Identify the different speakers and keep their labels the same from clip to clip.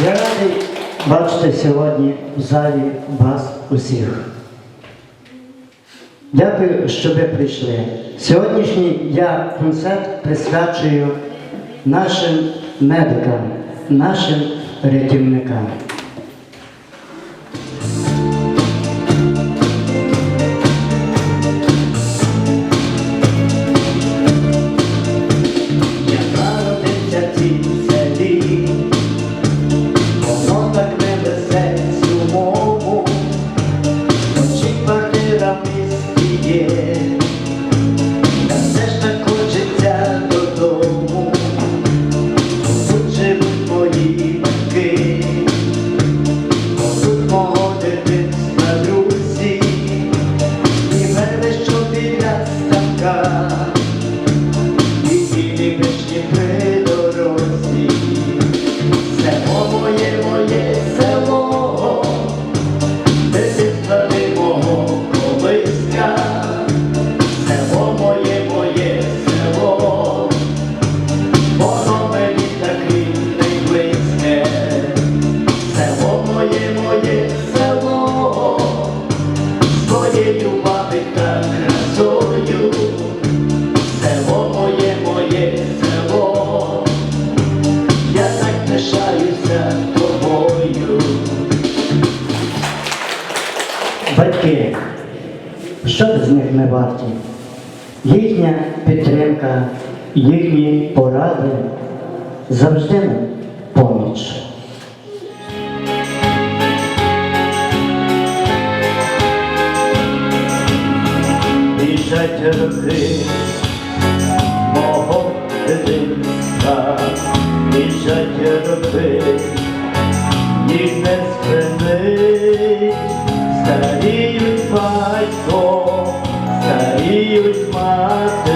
Speaker 1: Я радий бачити сьогодні в залі вас усіх. Дякую, що ви прийшли. Сьогоднішній я концерт присвячую нашим медикам, нашим рятівникам. що без них ми варті? Їхня підтримка, їхні поради завжди нам поміч.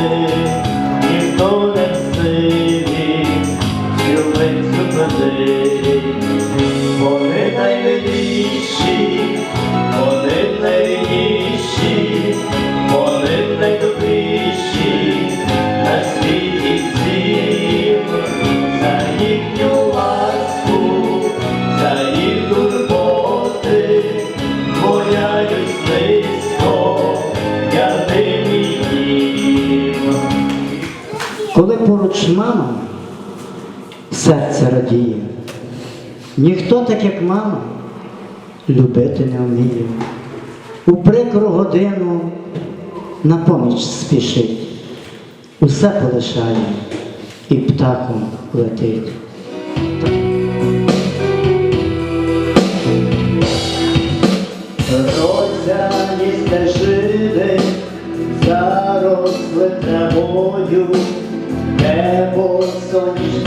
Speaker 1: Lord. серце радіє. Ніхто так, як мама, любити не вміє. У прикру годину на поміч спішить, усе полишає і птахом летить. Розяні стежини заросли травою, небо сонячне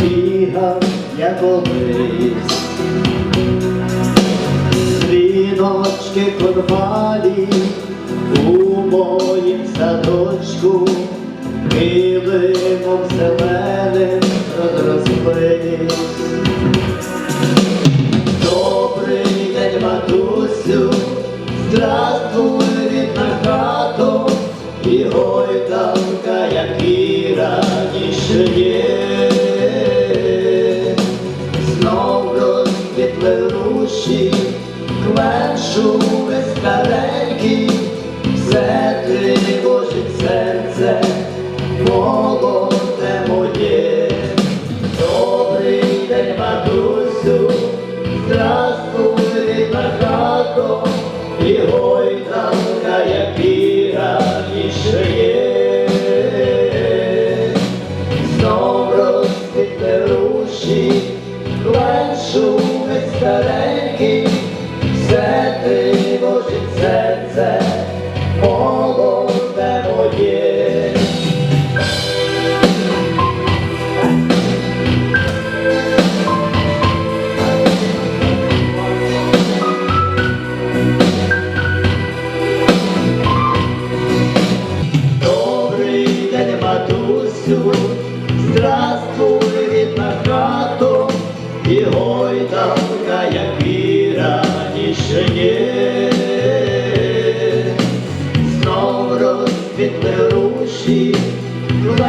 Speaker 1: бігав, як олень. Бачу без старенький, все ти Божий це.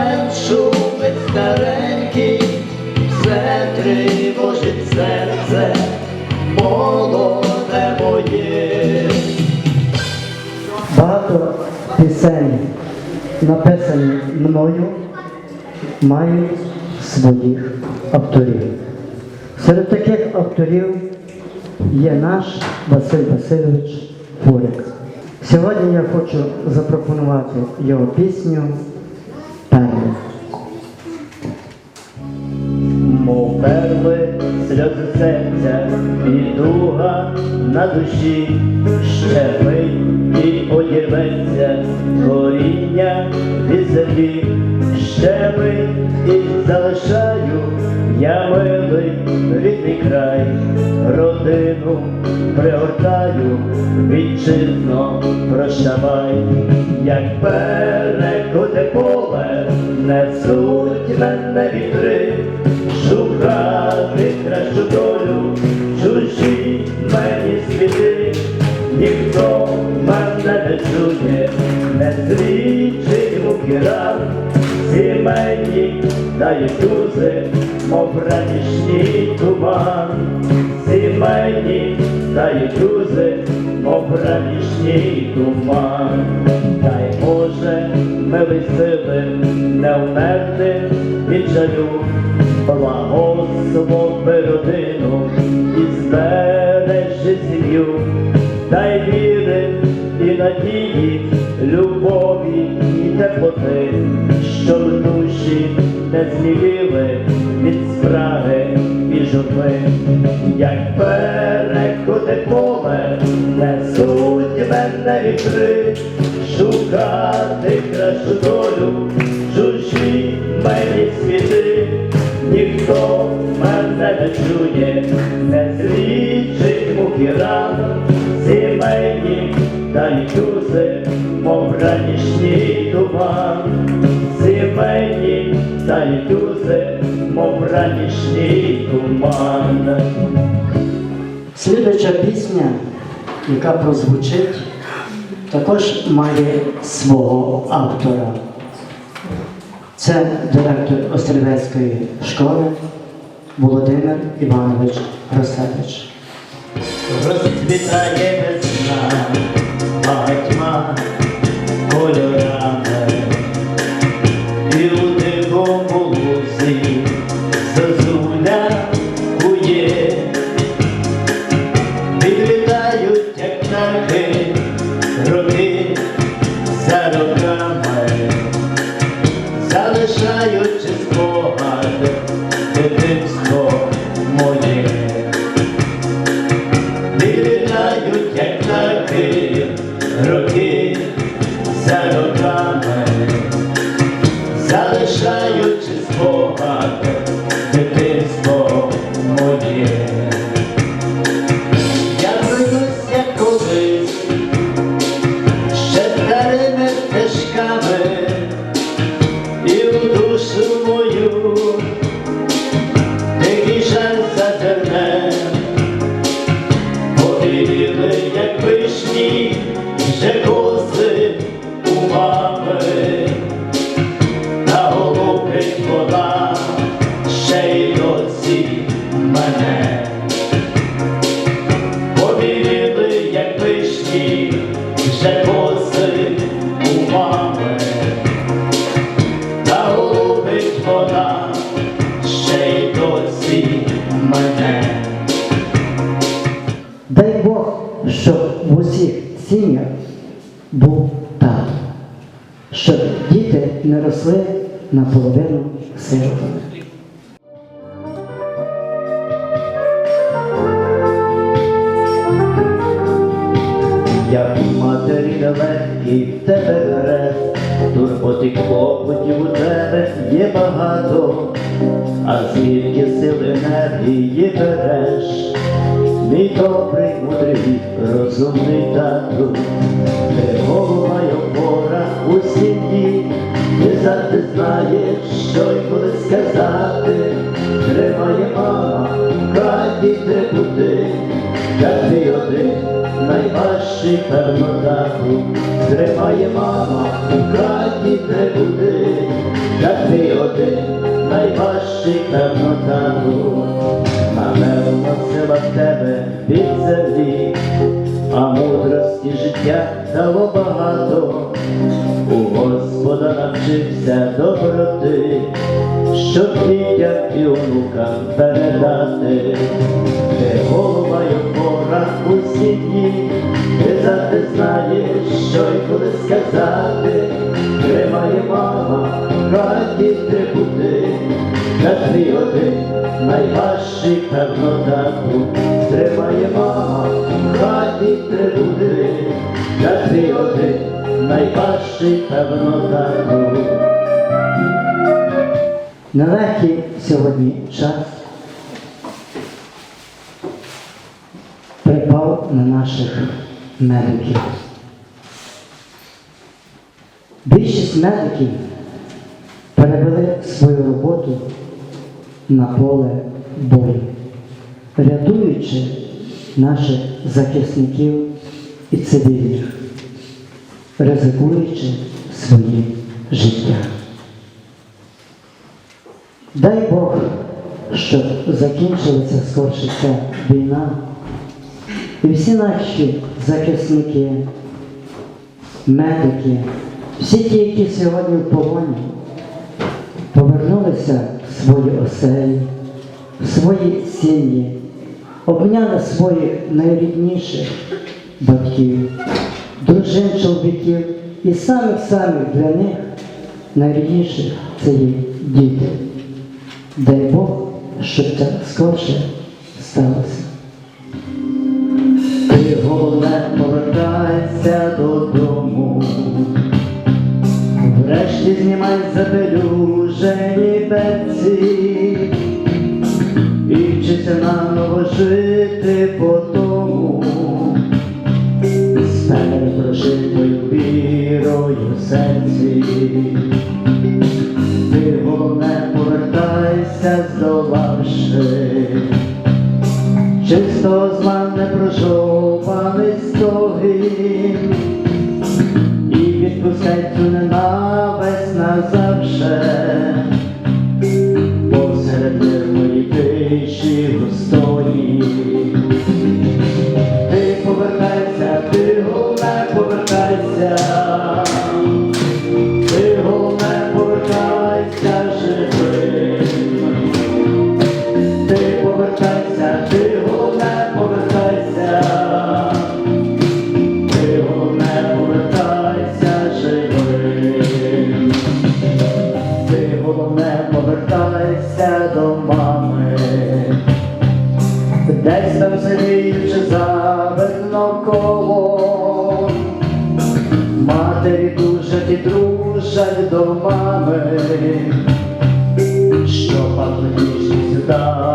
Speaker 1: Ден шумить старенький, все тривожить серце, молоде моє. Багато пісень, написані мною, мають своїх авторів. Серед таких авторів є наш Василь Васильович Фурик. Сьогодні я хочу запропонувати його пісню. Перли, сльози серця і дуга на душі, ще мить і одірветься коріння від землі, ще мить і залишаю я милий рідний край, родину пригортаю, вітчизно прощавай, як перекуте поле, несуть мене вітри, шукати кращу долю, чужі мені світи, ніхто мене не чує, не злічить муки ран, сімейні дають тузи, мов ранішній туман, сімейні дають тузи, мов ранішній туман, дай Боже, милий сили, не вмерти від жалю, благослови родину і збережи сім'ю, дай віри і надії, любові і теплоти, щоб душі не зміліли від спраги журби, як перекуте поле, несуть мене вітри, шукати кращу долю, чужі мені світи, ніхто мене не чує, не злічить муки ран, сімейні та тузи, мов ранішній туман, сімейні та тузи, мов ранішній туман. Слідуюча пісня, яка прозвучить, також має свого автора. Це директор Острівецької школи Володимир Іванович Росевич. Розцвітає весна, багатьма наполовину сиротами. Як матері нелегкий в тебе хрест, турботи клопотів у тебе є багато, а звідки сили енергії береш? Мій добрий, мудрий, розумний тату, ти голова й опора у сім'ї, ти завжди знаєш, що й коли сказати, тримає мама, в хаті трикути, як ти один, найважчий певно тату, тримає мама, в хаті трикути, як ти один, найважчий тату. Напевно, сила в тебе від землі, а мудрості життя дало багато, у Господа навчився доброти, щоб дітям і онукам передати, де голова й опора у сім'ї, ти завжди знаєш, що й коли сказати, тримає мама, хаті трибути, на твій один найважчий певно тримає мама, в хаті трибути, на твій один найважчий певно тату.
Speaker 2: Нелегкий сьогодні час припав на наших медиків. Більшість медиків перевели свою роботу на поле бою, рятуючи наших захисників і цивільних, ризикуючи своїм життям. Дай Бог, щоб закінчилася скорше ця війна, і всі наші захисники, медики, всі ті, які сьогодні в полоні, повернулися свої оселі, свої сім'ї, обняли своїх найрідніших батьків, дружин, чоловіків і самих-самих для них найрідніших це є діти. Дай Бог, щоб це скорше сталося.
Speaker 1: Ти головне повертайся додому, врешті знімай запелюжені пеці і вчися наново жити по тому, стане прошитою вірою в серці. Дружать до мами що папличністю так горбалому.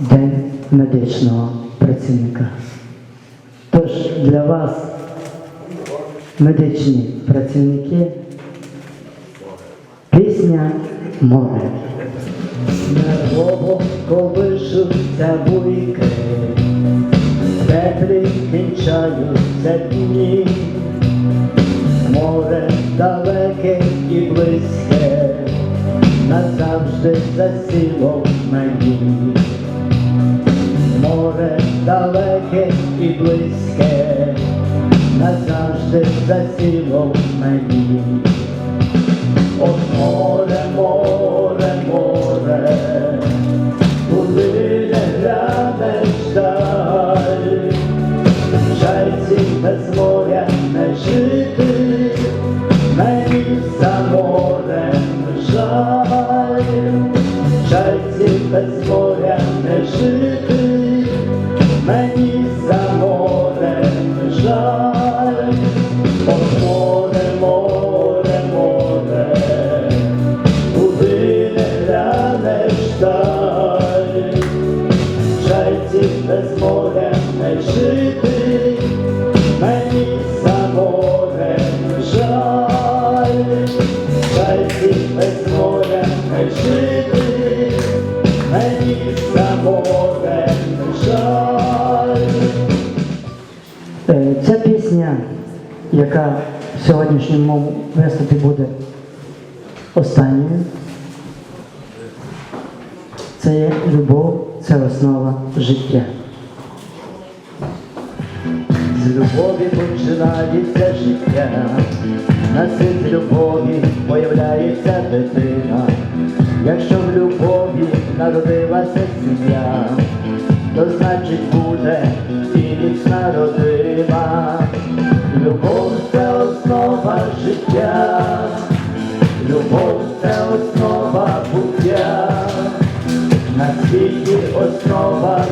Speaker 2: День медичного працівника. Тож для вас, медичні працівники, пісня море.
Speaker 1: Нервово колишуться буйки, теплі кінчаються дні, море далеке і близьке, назавжди засіло в мені. Далеке і близьке, назавжди засіло в мені. От море, море,
Speaker 2: буде останньою. Це є любов, це основа життя.
Speaker 1: З любові починається життя, на світ любові появляється дитина. Якщо в любові народилася сім'я, то значить буде і міцна родина. Любов це життя, любов це основа буття, на світі основа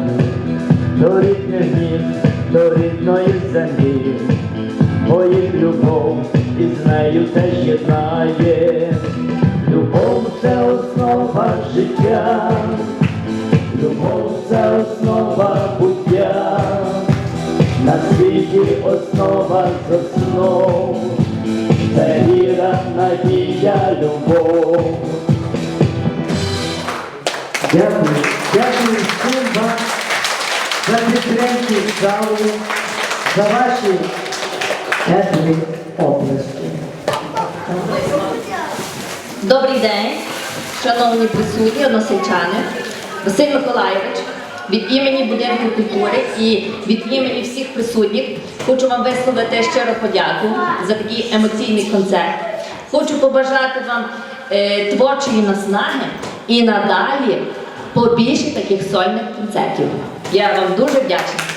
Speaker 1: повертають до рідних міст, до рідної землі, бо їх любов із нею теж єднає. Любов це основа життя, любов це основа буття, на світі основа з основ, це віра, надія, любов.
Speaker 2: Дякую. Дякую за залу, за ваші теплі оплески.
Speaker 3: Добрий день, шановні присутні, односельчани. Василь Миколайович, від імені будинку культури і від імені всіх присутніх хочу вам висловити щиро подяку за такий емоційний концерт. Хочу побажати вам е, творчої наснаги і надалі побільше таких сольних концертів. Я вам дуже вдячна.